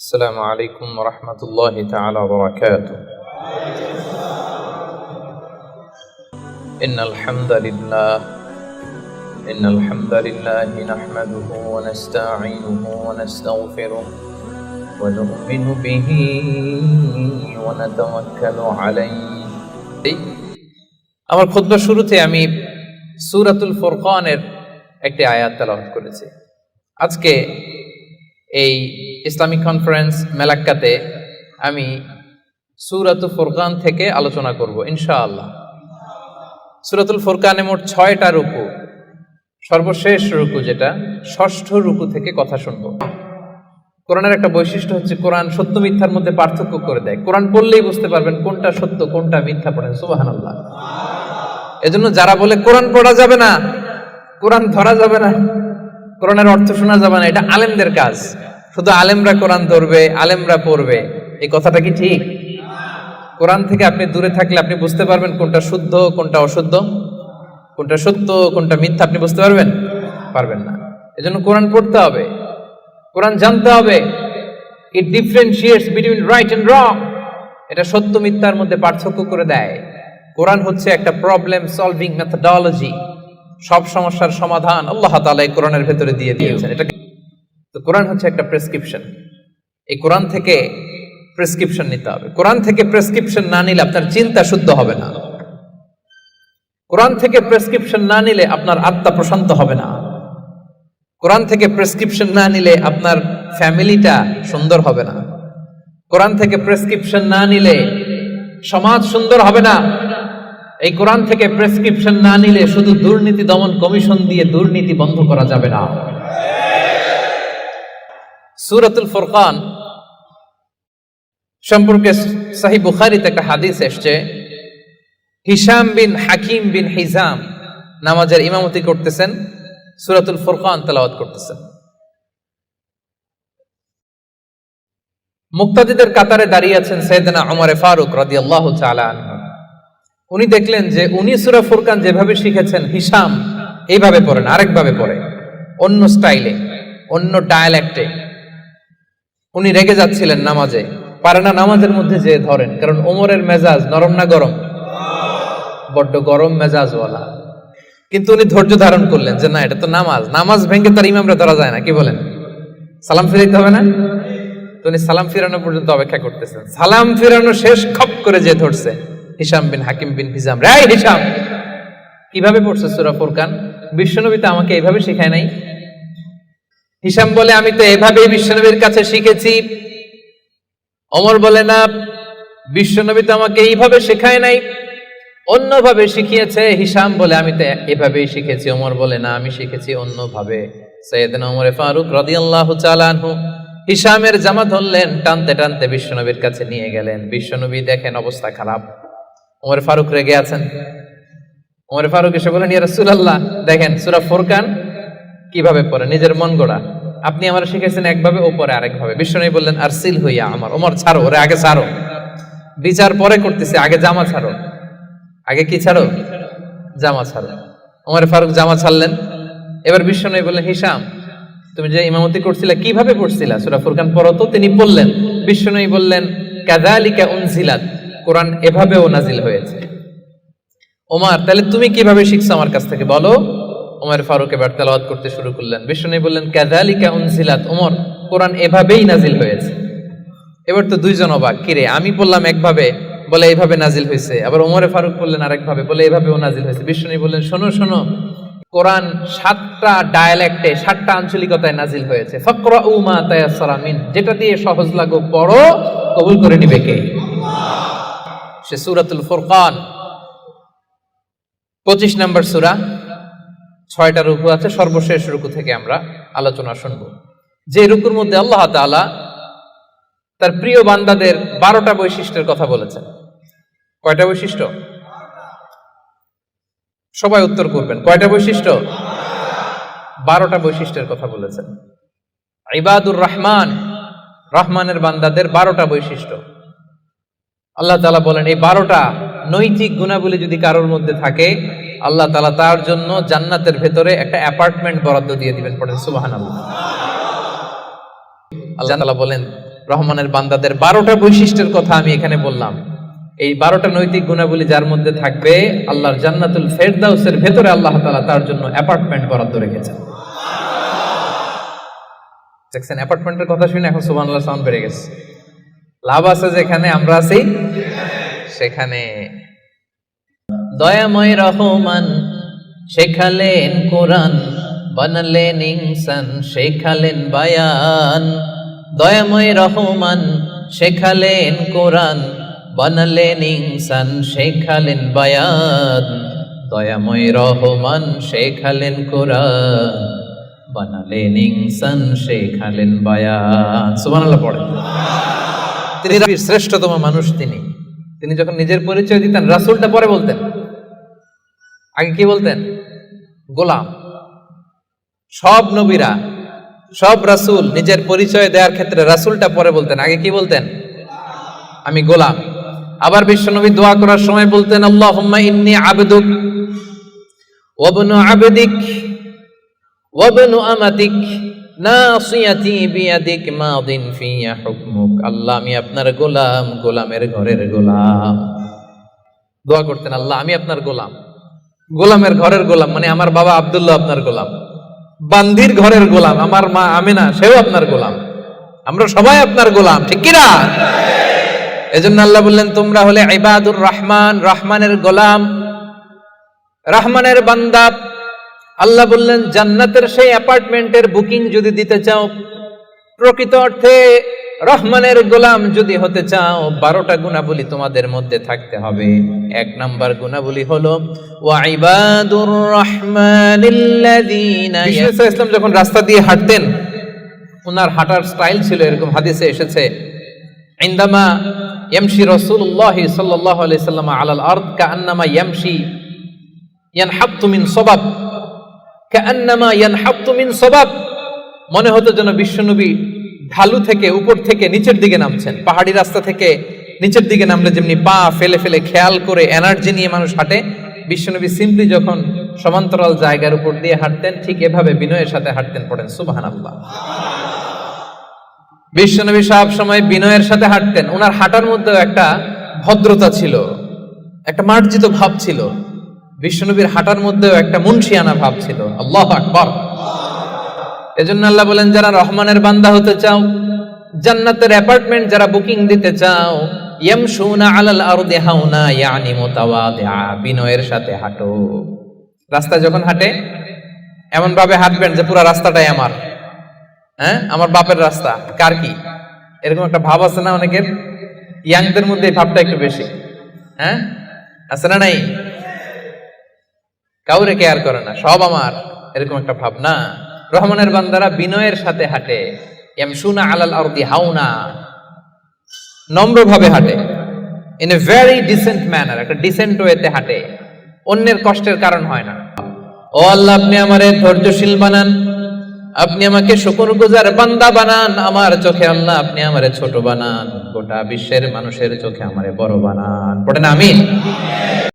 السلام عليكم ورحمة الله تعالى وبركاته إن الحمد لله إن الحمد لله نحمده ونستعينه ونستغفره ونؤمن به ونتوكل عليه আমার খুদ্া শুরুতে আমি সূরাতুল ফুরকানের একটি আয়াত তেলাওয়াত করেছি আজকে এই ইসলামিক কনফারেন্স মেলাক্কাতে আমি সুরাতুল ফুরকান থেকে আলোচনা করব, ইনশাআল্লাহ। সুরাতুল ফুরকানে মোট ছয়টা রুকু, সর্বশেষ রুকু যেটা, ষষ্ঠ রুকু থেকে কথা শুনব। কোরআনের একটা বৈশিষ্ট্য হচ্ছে, কোরআন সত্য মিথ্যার মধ্যে পার্থক্য করে দেয়। কোরআন পড়লেই বুঝতে পারবেন কোনটা সত্য, কোনটা মিথ্যা পড়েন সুবাহান আল্লাহ এজন্য যারা বলে, কোরআন পড়া যাবে না, কোরআন ধরা যাবে না কোরআনের অর্থ শোনা যাবে না, এটা আলেমদের কাজ। শুধু আলেমরা কোরআন ধরবে, আলেমরা পড়বে। এই কথাটা কি ঠিক? কোরআন থেকে আপনি দূরে থাকলে আপনি বুঝতে পারবেন কোনটা শুদ্ধ, কোনটা অশুদ্ধ। কোনটা সত্য, কোনটা মিথ্যা, আপনি বুঝতে পারবেন? পারবেন না। এজন্য কোরআন পড়তে হবে। কোরআন জানতে হবে। It differentiates between right and wrong এটা সত্য, মিথ্যার মধ্যে পার্থক্য করে দেয়। কোরআন হচ্ছে একটা প্রবলেম সলভিং মেথডোলজি সব সমস্যার সমাধান আল্লাহ তাআলা এই কোরআনের ভেতরে দিয়ে দিয়েছেন। এটা তো কোরআন হচ্ছে একটা প্রেসক্রিপশন এই কোরআন থেকে প্রেসক্রিপশন নিতে হবে। কোরআন থেকে প্রেসক্রিপশন না নিলে আপনার চিন্তা শুদ্ধ হবে না। কোরআন থেকে প্রেসক্রিপশন না নিলে আপনার আত্মা প্রশান্ত হবে না। কোরআন থেকে প্রেসক্রিপশন না নিলে আপনার ফ্যামিলিটা সুন্দর হবে না। কোরআন থেকে প্রেসক্রিপশন না নিলে সমাজ সুন্দর হবে না। এই কোরআন থেকে প্রেসক্রিপশন না নিলে শুধু দুর্নীতি দমন কমিশন দিয়ে দুর্নীতি বন্ধ করা যাবে না। সুরাতুল ফুরকান সম্পর্কে সাহি বুখারিতে একটা হাদিস এসছে হিসাম বিন হাকিম বিন হিজাম নামাজের ইমামতি করতেছেন, সুরাতুল ফুরকান তেলাওয়াত করতেছেন। মুক্তাদিদের কাতারে দাঁড়িয়ে আছেন সৈয়দনা ওমরে ফারুক রাদিয়াল্লাহু তাআলা আনহু। উনি দেখলেন যে উনি সুরা ফুরকান যেভাবে শিখেছেন, হিসাম এইভাবে পড়েন, আরেকভাবে পড়ে। অন্য স্টাইলে, অন্য ডায়ালেক্টে। উনি রেগে যাচ্ছিলেন নামাজে। পারে না নামাজের মধ্যে যে ধরেন, কারণ ওমরের মেজাজ নরম না গরম? বড্ড গরম মেজাজওয়ালা। কিন্তু উনি ধৈর্য ধারণ করলেন যে না, এটা তো নামাজ। নামাজ ভেঙে তার ইমামরা ধরা যায় না, কি বলেন? সালাম ফিরাইতে হবে না? তো উনি সালাম ফিরানো পর্যন্ত অপেক্ষা করতেছেন। সালাম ফিরানো শেষ, খপ করে যে ধরছে। হিসাম বিন হাকিম বিন হিজাম। রাই হিসাম। কীভাবে পড়ছে সুরা ফুরকান? বিশ্বনবী তো আমাকে এইভাবে শেখায় নাই। হিসাম বলে, আমি তো এভাবেই বিশ্বনবীর কাছে শিখেছি। অমর বলে, না, বিশ্বনবী তো আমাকে এইভাবে শেখায় নাই। অন্যভাবে শিখিয়েছে। হিসাম বলে, আমি তো এভাবেই শিখেছি। ওমর বলে, না, আমি শিখেছি অন্যভাবে। সৈয়দিন ওমরে ফারুক রাদিয়াল্লাহু তাআলা আনহু হিসামের জামা ধরলেন, টানতে টানতে বিশ্বনবীর কাছে নিয়ে গেলেন। বিশ্বনবী দেখেন অবস্থা খারাপ। ওমর ফারুক রেগে আছেন। ওমর ফারুক এসে বলেন ইয়া রাসূলুল্লাহ, দেখেন সূরা ফুরকান কীভাবে পড়ে? নিজের মন গড়া। আপনি আমার শিখেছেন একভাবে ওপরে আরেকভাবে। বিশ্বনবী বললেন আর সিল হইয়া আমার, ওমর ছাড়ো, ওরে আগে ছাড়ো। বিচার পরে করতেছে, আগে জামা ছাড়ো। আগে কি ছাড়ো? জামা ছাড়ো। ওমর ফারুক জামা ছাড়লেন। এবার বিশ্বনবী বললেন হিসাম তুমি যে ইমামতি করছিলা, কীভাবে পড়ছিলা? সূরা ফুরকান পড়ো তো? তিনি বললেন বিশ্বনবী বললেন, কাযালিকা উনজিলাত। কোরআন এভাবেও নাজিল হয়েছে। ওমর, তাহলে তুমি কীভাবে শিখছো আমার কাছ থেকে? বলো। ওমর ফারুক এবার তেলাওয়াত করতে শুরু করলেন। বিশ্বনবী বললেন, কাযালিকা উনজিলাত ওমর। কোরআন এভাবেই নাজিল হয়েছে। এবার তো দুইজন অবাক। কিরে আমি বললাম একভাবে, বলে এইভাবে নাজিল হয়েছে। আবার ওমরে ফারুক বললেন, আরেকভাবে, বলে এইভাবেও নাজিল হয়েছে। বিশ্বনবী বললেন, শোনো শোনো, কোরআন সাতটা ডায়ালেক্টে, সাতটা আঞ্চলিকতায় নাজিল হয়েছে। ফকরা উমা তায়াসসারা মিন, যেটা দিয়ে সহজ লাগো পড়ো, কবুল করে নিবে কে? সে সূরাতুল ফুরকান। পঁচিশ নম্বর সুরা, ছয়টা রুকু আছে, সর্বশেষ রুকু থেকে আমরা আলোচনা শুনব। যে রুকুর মধ্যে আল্লাহ তাআলা তার প্রিয় বান্দাদের বারোটা বৈশিষ্ট্যের কথা বলেছেন। কয়টা বৈশিষ্ট্য? সবাই উত্তর করবেন। কয়টা বৈশিষ্ট্য? বারোটা বৈশিষ্ট্যের কথা বলেছেন। ইবাদুর রহমান, রহমানের বান্দাদের বারোটা বৈশিষ্ট্য। আল্লাহ তালা বলেন, এই বারোটা নৈতিক গুণাবলী যদি কারোর মধ্যে থাকে, আল্লাহ তালা তার জন্য জান্নাতের ভেতরে একটা অ্যাপার্টমেন্ট বরাদ্দ দিয়ে দিবেন পড়েন সুবাহান আল্লাহ আল্লাহ তালা বলেন, রহমানের বান্দাদের বারোটা বৈশিষ্ট্যের কথা আমি এখানে বললাম। এই বারোটা নৈতিক গুণাবলী যার মধ্যে থাকবে, আল্লাহর জান্নাতুল ফেরদাউসের ভেতরে আল্লাহ তালা তার জন্য অ্যাপার্টমেন্ট বরাদ্দ রেখেছেন। দেখছেন, অ্যাপার্টমেন্টের কথা শুনে এখন সুবহানাল্লাহ সাউন্ড বেড়ে গেছে। লাভ আছে যেখানে, আমরা আছি সেখানে। দয়াময় রহমান, শেখালেন কোরআন, বানালেন ইনসান, শেখালেন বায়ান। দয়াময় রহমান, শেখালেন কোরআন, বানালেন ইনসান, শেখালেন বায়ান। দয়াময় রহমান, শেখালেন কোরআন, বানালেন ইনসান, শেখালেন বায়ান। সুবহানাল্লাহ পড়ে তিনি রাবির শ্রেষ্ঠতম মানুষ তিনি। তিনি যখন নিজের পরিচয় দিতেন, রাসূলটা পরে বলতেন। আগে কি বলতেন? গোলাম। সব নবীরা, সব রাসূল নিজের পরিচয় দেওয়ার ক্ষেত্রে রাসূলটা পরে বলতেন। আগে কি বলতেন? আমি গোলাম। আবার বিশ্বনবী দোয়া করার সময় বলতেন, আল্লাহুম্মা ইন্নী আবদুক ওয়াবনু আবদিক ওয়াবনু আমাতিক আল্লাহ, আমি আপনার গোলাম, গোলামের ঘরের গোলাম। দোয়া করতেন, আল্লাহ, আমি আপনার গোলাম। গোলামের ঘরের গোলাম মানে আমার বাবা আব্দুল্লাহ আপনার গোলাম। ঘরের গোলাম, আমার মা সেও আপনার গোলাম। আমরা সবাই আপনার গোলাম, ঠিক কিনা? এজন্য আল্লাহ বললেন, তোমরা হলে ইবাদুর রহমান, রহমানের গোলাম। রহমানের বান্দা আল্লাহ বললেন, জান্নাতের সেই অ্যাপার্টমেন্টের বুকিং যদি দিতে চাও, প্রকৃত অর্থে রহমানের গোলাম যদি হতে চাও, বারোটা গুণাবলী তোমাদের মধ্যে থাকতে হবে। এক নাম্বার গুণাবলী হলো ইসলাম যখন রাস্তা দিয়ে হাঁটতেন ওনার হাঁটার স্টাইল ছিল এরকম, হাদিসে এসেছে, ইন্দামা ইয়ামশি রাসূলুল্লাহ সাল্লাল্লাহু আলাইহি সাল্লাম আলাল আরদ, কাআন্নামা ইয়ামশি ইয়ানহাত্তু মিন সবাব। মনে হতো যেন বিশ্বনবী ঢালু থেকে উপর থেকে নিচের দিকে নামছেন। পাহাড়ি রাস্তা থেকে নিচের দিকে নামলে যেমনি পা ফেলে ফেলে খেয়াল করে এনার্জি নিয়ে মানুষ হাঁটে, বিশ্বনবী সিম্পলি যখন সমান্তরাল জায়গার উপর দিয়ে হাঁটতেন, ঠিক এভাবে বিনয়ের সাথে হাঁটতেন পড়েন, সুবহানাল্লাহ। বিশ্বনবী সব সময় বিনয়ের সাথে হাঁটতেন। ওনার হাঁটার মধ্যেও একটা ভদ্রতা ছিল, একটা মার্জিত ভাব ছিল। বিশ্বনবীর হাঁটার মধ্যেও একটা মুন্সিয়ানা ভাব ছিল। আল্লাহ আকবর। এজন্য আল্লাহ বলেন, যারা রহমানের বান্দা হতে চাও, জান্নাতের অ্যাপার্টমেন্ট যারা বুকিং দিতে চাও ইয়ামশুনা আলাল আরদি হাউনা ইয়ানি মুতাওয়াদিআ, বিনয়ের সাথে হাঁটো। রাস্তায় যখন হাঁটে এমন ভাবে হাঁটবেন যে পুরো রাস্তাটাই আমার। হ্যাঁ? আমার বাপের রাস্তা। কার কি? এরকম একটা ভাব আছে না অনেকের? ইয়াংদের মধ্যে এই ভাবটা একটু বেশি। হ্যাঁ? আছে না নাই? কাউরে কেয়ার করে না, সব আমার, এরকম একটা ভাব না রহমানের বান্দারা বিনয়ের সাথে হাঁটে। আলাল আরদি হাউনা নম্রভাবে হাঁটে। In a very decent manner একটা ডিসেন্ট ওয়েতে হাঁটে। অন্যের কষ্টের কারণ হয় না। ও আল্লাহ, আপনি আমারে ধৈর্যশীল বানান। আপনি আমাকে শুকর গুজার বান্দা বানান। আমার চোখে আল্লাহ, আপনি আমারে ছোট বানান। গোটা বিশ্বের মানুষের চোখে আমারে বড় বানান। পড়েন আমিন।